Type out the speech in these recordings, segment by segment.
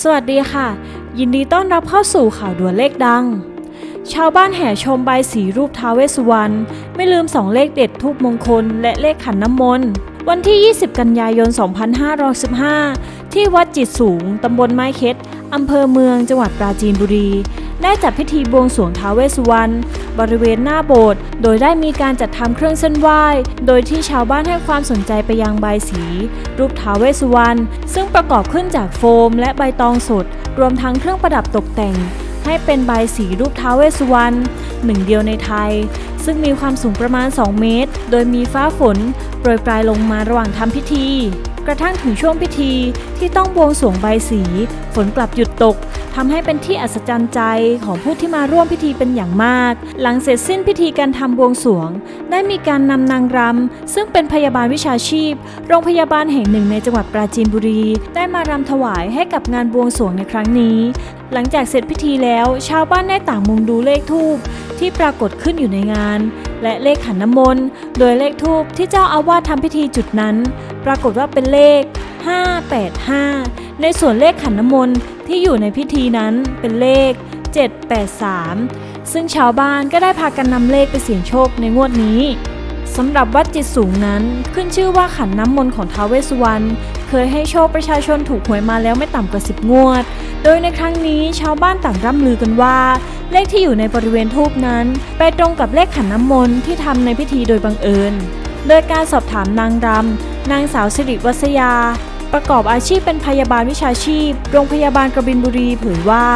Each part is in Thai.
สวัสดีค่ะ ยินดีต้อนรับเข้าสู่ข่าวด่วนเลขดัง ชาวบ้านแห่ชมใบสีรูปท้าเวสสุวรรณไม่ลืมสองเลขเด็ดทูบมงคล และเลขขันน้ำมนต์วันที่ 20 กันยายน 2515 ที่วัดจิตสูง ตำบลไม้เค็ดอำเภอเมืองจังหวัดปราจีนบุรี ได้จัดพิธีบวงสรวงท้าวเวสสุวรรณบริเวณหน้าโบสถ์โดยได้มีการจัดทำเครื่องเส้นไหว้ โดยที่ชาวบ้านให้ความสนใจไปยังใบสี รูปท้าวเวสสุวรรณซึ่งประกอบขึ้นจากโฟม และใบตองสด รวมทั้งเครื่องประดับตกแต่ง ให้เป็นใบสีรูปท้าวเวสสุวรรณหนึ่งเดียวในไทย ซึ่งมีความสูงประมาณ 2 เมตร โดยมีฟ้าฝนโปรยปลายลงมาระหว่างทำพิธี กระทั่งถึงช่วงพิธีที่ต้องบวงสรวงใบสี ฝนกลับหยุดตก ทำให้เป็นที่อัศจรรย์ใจของผู้ที่มาร่วมพิธีเป็นอย่างมาก หลังเสร็จสิ้นพิธีการทำบวงสรวง ได้มีการนำนางรำซึ่งเป็นพยาบาลวิชาชีพ โรงพยาบาลแห่งหนึ่งในจังหวัดปราจีนบุรี ได้มารำถวายให้กับงานบวงสรวงในครั้งนี้ หลังจากเสร็จพิธีแล้ว ชาวบ้านได้ต่างมุงดูเลขทูปที่ปรากฏขึ้นอยู่ในงาน และเลขขันน้ำมนต์โดยเลขทูปที่เจ้าอาวาสทำพิธีจุดนั้น ปรากฏว่าเป็นเลข 585 ในส่วนเลขขันน้ำมนต์ ที่อยู่ในพิธีนั้นเป็นเลข 783 ซึ่งชาวบ้านก็ได้พากันนำเลขไปเสี่ยงโชคในงวดนี้สำหรับวัดจิตสูงนั้นขึ้นชื่อว่าขันน้ำมนต์ของท้าวเวสสุวรรณเคยให้โชคประชาชนถูกหวยมาแล้วไม่ต่ำกว่า 10 งวด โดยในครั้งนี้ชาวบ้านต่างร่ำลือกันว่า เลขที่อยู่ในบริเวณทูปนั้น ไปตรงกับเลขขันน้ำมนต์ที่ทำในพิธีโดยบังเอิญ โดยการสอบถามนางรำนางสาวสิริวัสยา ประกอบอาชีพเป็นพยาบาลวิชาชีพ โรงพยาบาลกระบินบุรีเผยว่า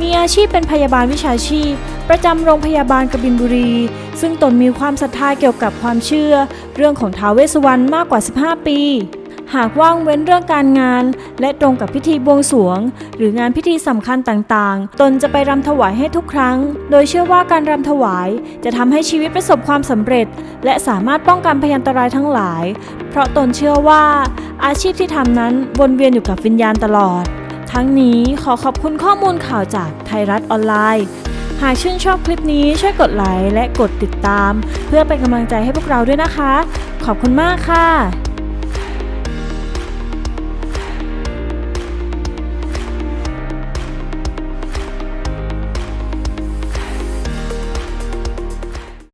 มีอาชีพเป็นพยาบาลวิชาชีพ ประจำโรงพยาบาลกระบินบุรี ซึ่งตนมีความศรัทธาเกี่ยวกับความเชื่อ เรื่องของท้าวเวสสุวรรณมากกว่า 15 ปี หากว่างเว้นเรื่องการงาน และตรงกับพิธีบวงสรวง หรืองานพิธีสำคัญต่างๆ ตนจะไปรำถวายให้ทุกครั้ง โดยเชื่อว่าการรำถวายจะทำให้ชีวิตประสบความสำเร็จ และสามารถป้องกันพยันตรายทั้งหลาย เพราะตนเชื่อว่า อาชีพที่ทำนั้นวนเวียนอยู่กับวิญญาณตลอด ทั้งนี้ขอขอบคุณข้อมูลข่าวจากไทยรัฐออนไลน์ หากชื่นชอบคลิปนี้ช่วยกดไลค์และกดติดตาม เพื่อเป็นกำลังใจให้พวกเราด้วยนะคะ ขอบคุณมากค่ะ